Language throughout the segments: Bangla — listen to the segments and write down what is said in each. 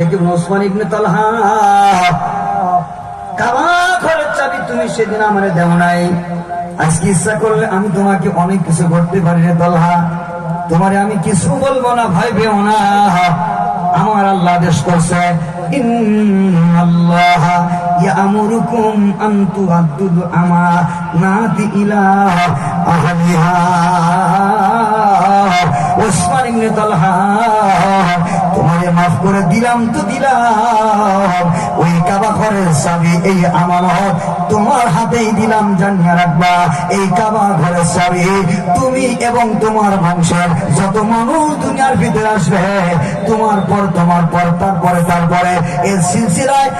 ওসমান ইবনে তালহা, কাবা আমি তোমাকে অনেক কিছু করতে পারি রে তালহা। তোমারে আমি কিছু বলব না ভাই বেও না। আমার আল্লাহ আদেশ করছে আহলিহা। ওসমান ইবনে তালহা মাফ করে দিলাম তো দিলাম। ওই কাবা ঘরের চাবি এই আমানত তোমার হাতেই দিলাম জানিয়ে রাখবা। এই কাবা ঘরের চাবি তুমি এবং তোমার বংশের যত মানুষ দুনিয়ার ভিতরে আসবে, তোমার পর তোমার পর, তারপরে তারপরে এর সিলসিলায়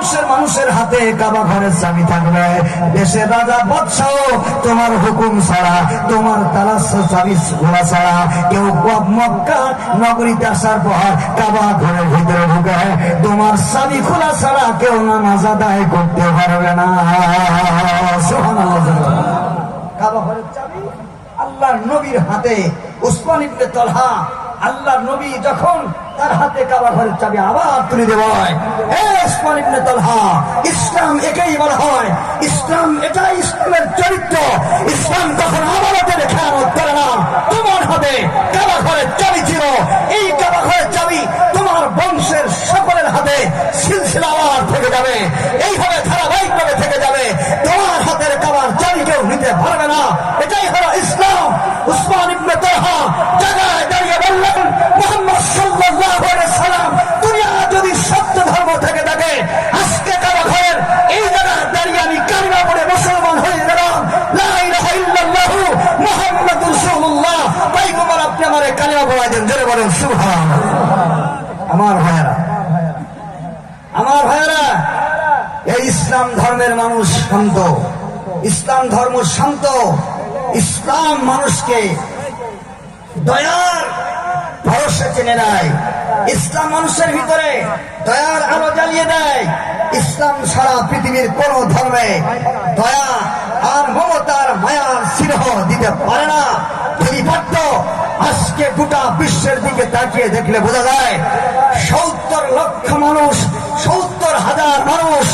বংশের মানুষের হাতে কাবা ঘরের চাবি থাকবে। দেশের রাজা বাদশাহ তোমার হুকুম ছাড়া, তোমার তালাশ চাবি খোলা ছাড়া। কেউ মক্কা নগরীতে আসার পর কাবা ঘরের ভিতরে ঢুকে, তোমার চাবি খোলা ছাড়া কেউ নামাজ আদায় করতে পারবে না। আল্লাহর নবীর হাতে, উসমান ইবনে তলহা আল্লাহর নবী যখন তার হাতে কাবা ঘরের চাবি আবার তুলে তলহা, ইসলাম একেই বলা হয়। ইসলাম এটাই ইসলামের চরিত্র। ইসলাম তখন আমাদের খেয়ালত করে না, তোমার হাতে কাবা ঘরের চাবি ছিল। এই কাবা ঘরের চাবি তোমার বংশের সকলের বলেন, সুবহানাল্লাহ। আমার ভাইয়েরা আমার ভাইয়েরা, এই ইসলাম ধর্মের মানুষ শান্ত। ইসলাম ধর্ম শান্ত। ইসলাম মানুষকে দয়ার ভরসা চেনে নেয়। ইসলাম মানুষের ভিতরে দয়ার আলো জ্বালিয়ে দেয়। ইসলাম সারা পৃথিবীর কোন ধর্মে দয়া আর মমতার মায়ার সিংহ দিতে পারে না। আজকে গোটা বিশ্বের দিকে তাকিয়ে দেখলে বোঝা যায়, সত্তর লক্ষ মানুষ, সত্তর হাজার মানুষ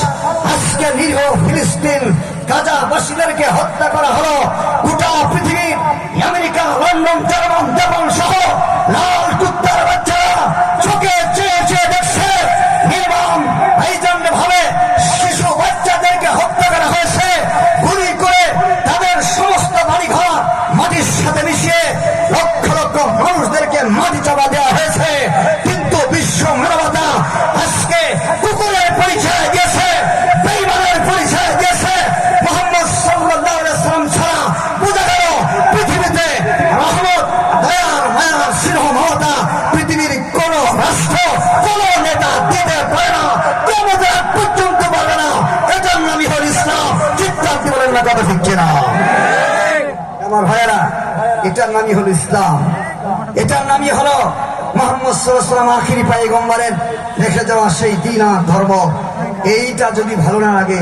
আজকে নিরীহ ফিলিস্তিন গাজাবাসীদেরকে হত্যা করা হলো। গোটা পৃথিবীর এটার নামই হলো ইসলাম। এটার নামই হলো আখিরি পাইগম্বরের রেখে যাওয়া সেই দিন আর ধর্ম। এইটা যদি ভালো না লাগে,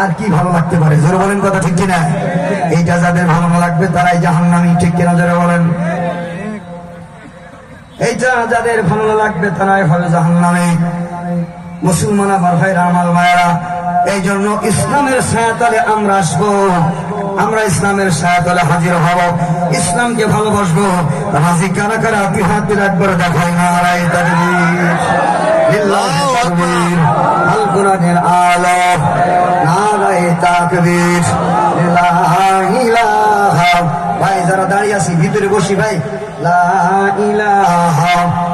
আর কি ভালো লাগতে পারে? জোরে বলেন কথা ঠিক কিনা? এইটা যাদের ভালো না লাগবে, তারাই জাহান্নামি। ঠিক কিনা জোরে বলেন? এইটা যাদের ভালো না লাগবে, তারাই হবে জাহান্নামে। মুসলমান আমার মায়েরা এই জন্য ইসলামের ছায়াতলে আমরা আসব। আমরা ইসলামের ছায়াতলে হাজির হব। ইসলামকে ভালোবাসবো। রাজি কারা কারা? আপনি হাত হাতে একবার দেখাই না আড়াই তাকবীর। আল কোরআনের আলো। নারায়ে তাকবীর। ভাই যারা দাঁড়িয়ে আছি ভিতরে বসি ভাই। লা ইলাহা।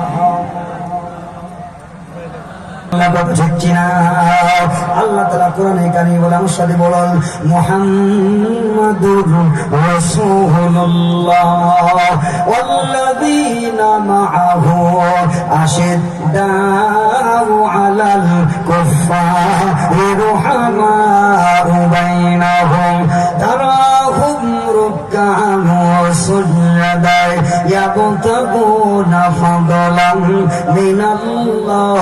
আল্লাহ তালা কোরআনে কানি বলে আমার সাথে বলেন মোহাম্মদুর রাসূলুল্লাহ والذين معه أشداء على الكفار رحماء بينهم تراهم ركعا وسجدا يبتغون فضلا من الله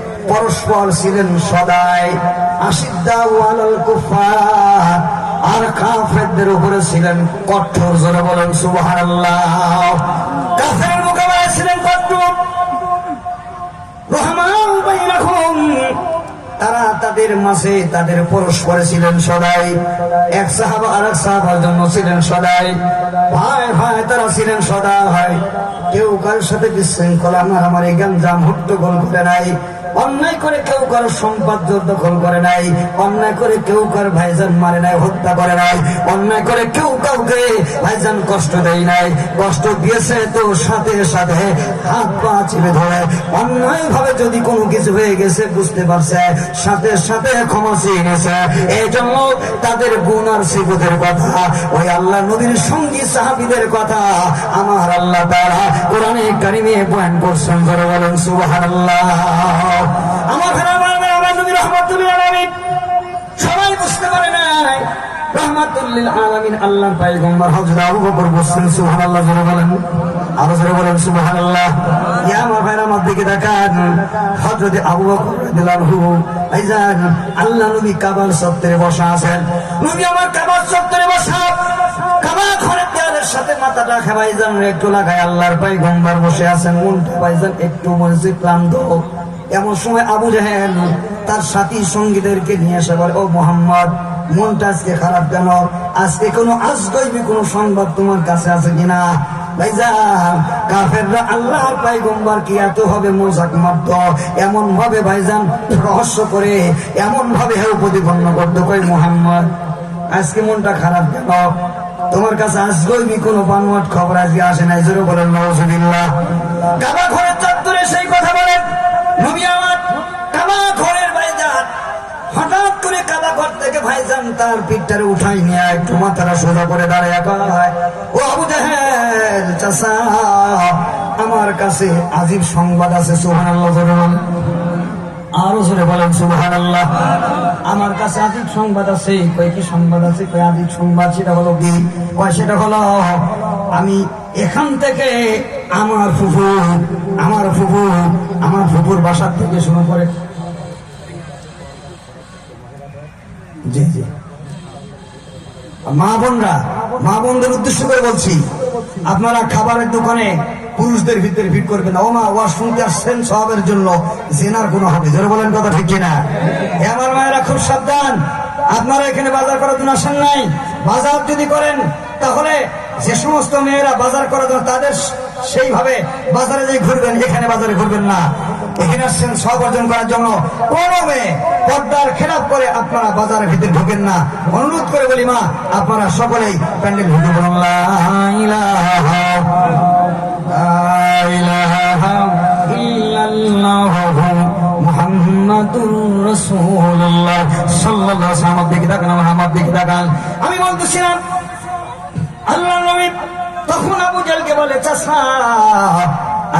পরস্পর ছিলেন সদাই। উপরে ছিলেন কঠোর, জোরে বলেন ছিলেন কঠোর। তারা তাদের মাঝে, তাদের পরস্পরে ছিলেন সদাই। এক আর এক সাহাবার জন্য ছিলেন সদাই। ভাই ভাই, তারা ছিলেন সদাই। কেউ কারোর সাথে বিশৃঙ্খলা, মারামারি, গঞ্জাম, হট্টগোল করে নাই। অন্যায় করে কেউ কারও সম্পদ দখল করে নাই, অন্যায় করে কেউ কার ভাইজান মারে নাই, হত্যা করে নাই, অন্যায় করে কেউ কাউকে ভাইজান কষ্ট দেয় নাই, কষ্ট দিয়েছে তো সাথে সাথে হাত পা চেপে ধরে। অন্যায় ভাবে যদি কোনো কিছু হয়ে গেছে, বুঝতে পারছে, সাথে সাথে ক্ষমা চেয়ে গেছে এই জন্য তাদের গুণ আর সিবতের কথা, ওই আল্লাহ নবীর সঙ্গী সাহাবিদের কথা আমার আল্লাহ তারা কোরআনে কারিমে বয়ান করছেন করে বলেন, সুবহানাল্লাহ। ঘরে আল্লাহ নবী কাবার চত্বরে বসা আছেন। নবী আমার কাবার চত্বরে বসা। কাবা ঘরের দেয়ালের সাথে মাথাটা খেবাই যান, একটু লাগায় আল্লাহর পয়গম্বর বসে আছেন। মনটা পাইজান একটু ক্লান্ত। এমন সময় আবু জাহেল তার সাথী সঙ্গীদেরকে নিয়ে এসে বলে, ও মোহাম্মদ, মনটা আজকে খারাপ কেন? আজকে কোনো আজগৈবি কোনো সংবাদ তোমার কাছে আছে কিনা? ভাইজান রহস্য করে এমন ভাবে হেউ প্রতিপন্ন কই মোহাম্মদ, আজকে মনটা খারাপ তোমার কাছে আজগৈবি কোনো বানোয়াট খবর আজকে আসে নাই? জোরে বলেন কাবা ঘরের চত্বরে সেই কথা বলেন নবী আমার কাবা ঘরের ভাইজান হঠাৎ করে কাবা ঘর থেকে ভাইজান তার পিঠটারে উঠাই নিয়ে একটু মাথাটা সোজা করে দাঁড়িয়ে কয় আমার কাছে আজীব সংবাদ আছে জোরে বলেন। আরও জোরে বলেন সুবহান আল্লাহ আমার কাছে আদিক সংবাদ আছে। কয় কি সংবাদ আছে? কয় আদিক সংবাদ, সেটা হলো কি? সেটা হলো, আমি এখান থেকে আমার ফুফু আমার ফুফু আমার ফুফুর বাসার থেকে শুরু করে জি জি। মা বোনরা, মা বোনদের উদ্দেশ্য করে বলছি, আপনারা খাবারের দোকানে পুরুষদের ভিতরে ভিড় করবেন ও মা ওয়া শুনতে আসছেন সবের জন্য, জেনার কোনো হবে। জোরে বলেন কথা ঠিক কিনা? আমার মায়েরা খুব সাবধান। আপনারা এখানে বাজার করার জন্য আসেন নাই। বাজার যদি করেন, তাহলে যে সমস্ত মেয়েরা বাজার করার জন্য তাদের সেইভাবে বাজারে যে ঘুরবেন, এখানে বাজারে ঘুরবেন না। এখানে আসছেন সব অর্জন করার জন্য। কোনো মেয়ে পর্দার খেলাপ করে আপনারা বাজারের ভিতরে ঢোকেন না। অনুরোধ করে বলি, মা, আপনারা সকলেই প্যান্ডেল ঢুকে আমি বলতেছিলাম আল্লাহ নবী তখন আবু জালকে বলে চাষা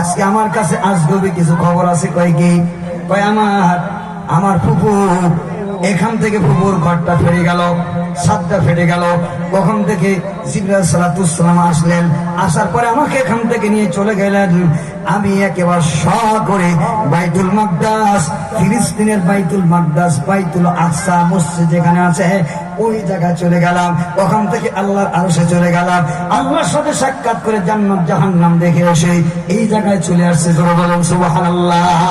আজকে আমার কাছে আজগবি কিছু খবর আছে, কয় কি? কয় আমার আমার ফুপু, এখান থেকে ফুপুর ঘরটা ফেরে গেল সাতটা ফেটে গেল। ওখান থেকে জিবরাজ সালাতুসালাম আসলেন। আসার পরে আমাকে এখান থেকে নিয়ে চলে গেলেন। আমি একেবারে স করে বাইতুল মাকদাস, ফিলিস্তিনের বাইতুল মাকদাস, বাইতুল আকসা মসজিদ যেখানে আছে, ওই জায়গায় চলে গেলাম। ওখান থেকে আল্লাহর আরশে চলে গেলাম। আল্লাহর সাথে সাক্ষাৎ করে জান্নাত জাহান্নাম দেখে এসে এই জায়গায় চলে আসছে। জোরে বলেন, সুবহানাল্লাহ।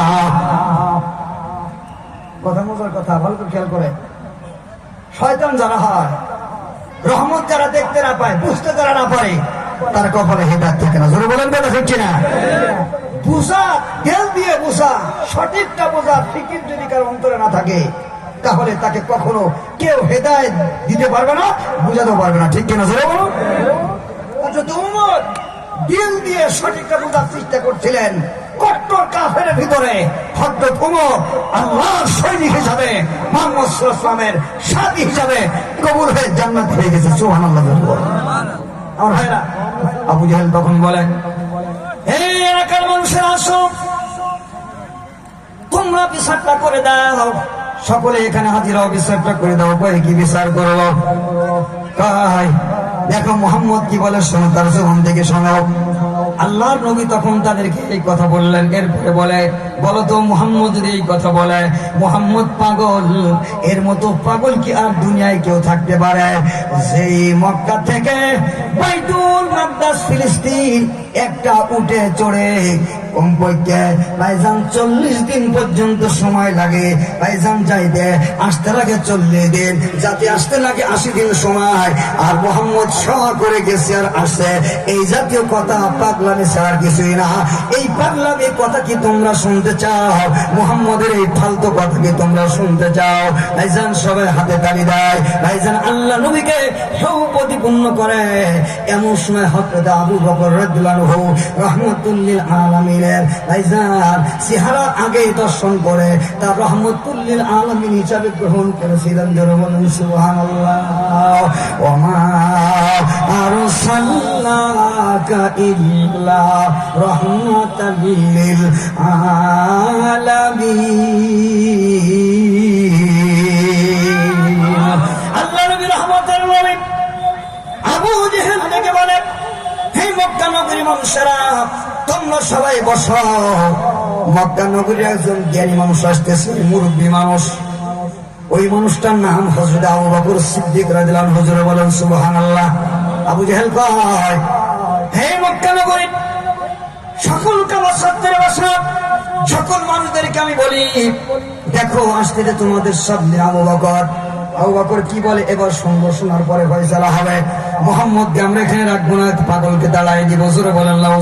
কথা মজার কথা, ভালো করে খেয়াল করে। শয়তান যারা হয়, রহমত যারা দেখতে না পায়, বুঝতে যারা না পারে। তার কপালে হেদাত থাকে না। জোরে বলেন কথা ঠিক কিনা? বুঝা তেল দিয়ে বুঝা, সঠিকটা বোঝা, ফিকির যদি কারও অন্তরে না থাকে, তাহলে তাকে কখনো কেউ হেদায়ত দিতে পারবে না, বুঝাতেও পারবে না। ঠিক কিনা? জোরে উমর দিল দিয়ে সঠিকটা বোঝার চেষ্টা করছিলেন। কট্টর কাফের ভিতরে হযরত উমর আল্লাহর সৈনিক হিসাবে, মোহাম্মদ সাথী হিসাবে কবুল হয়ে জান্নাত হয়ে গেছে। সুবহানাল্লাহ আবু জাহেল তখন বলেন এলাকার মানুষের আসো। তোমরা বিচারটা করে দাও। সকলে এখানে হাজিরা বিচারটা করে দাও। কয়ে কি বিচার করব দেখো মোহাম্মদ কি বলে, শোনো, তার জীবন থেকে শোনো। আল্লাহর নবী তখন তাদেরকে এই কথা বললেন। এরপরে বলে, বলো তো মোহাম্মদ যদি এই কথা বলে, মোহাম্মদ পাগল, এর মতো পাগল কি আর দুনিয়ায় কেউ থাকতে পারে? সেই মক্কা থেকে বাইতুল মাকদাস ফিলিস্তিন একটা উঠে চড়ে কমপক্ষে ভাইজান, চল্লিশ দিন পর্যন্ত সময় লাগে। ভাইজান যাইতে আসতে লাগে চল্লিশ দিন। যাতে আসতে লাগে আশি দিন সময়। আর মোহাম্মদ শ করে গেছে আর আসে। এই জাতীয় কথা পাগলামি ছাড়ার কিছুই না। এই পাগলামি কথা কি তোমরা শুনতে চাও? মোহাম্মদের এই ফালতু কথা কি তোমরা শুনতে চাও? ভাইজান সবাই হাতে তালি দেয়। ভাইজান আল্লাহ নবীকে প্রতিপূর্ণ করে। এমন সময় হজরত আবু বকর রাদিয়াল্লাহু রহমতুল্লিল আলামিনের ভাইজান সিহারা আগে দর্শন করে, তার রহমতুল্লিল আলামিন হিসাবে গ্রহণ করেছিলেন আবু বলে হে মক্কা নগরী মানুষেরা তোমরা সবাই বসো। মক্কা একজন জ্ঞানী মানুষ আসতেছে, মুরব্বী মানুষ। ওই মানুষটার নাম হজরত আবু বকর সিদ্দিক রাদিয়াল্লাহু হুজুরে বলেন, সুবহানাল্লাহ। আবু জেহেল হে মক্কা নগরী, সকল বসা সকল মানুষদেরকে আমি বলি, দেখো আসতে তোমাদের সামনে আবু বকর কি বলে? এবার শুনব, শোনার পরে ফয়সালা হবে। আমরা এখানে রাখব না, পাগলকে দাঁড়ায় দিব, জোরে বলেন আল্লাহ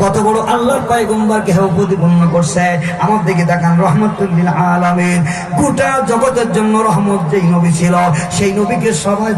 কত বড় আল্লাহর পায়গম্বরকে হেও প্রতিপন্ন করছে। আমার দিকে দেখান রহমতুল্লিল আলামিন। গোটা জগতের জন্য রহমত যেই নবী ছিল, সেই নবীকে সবাই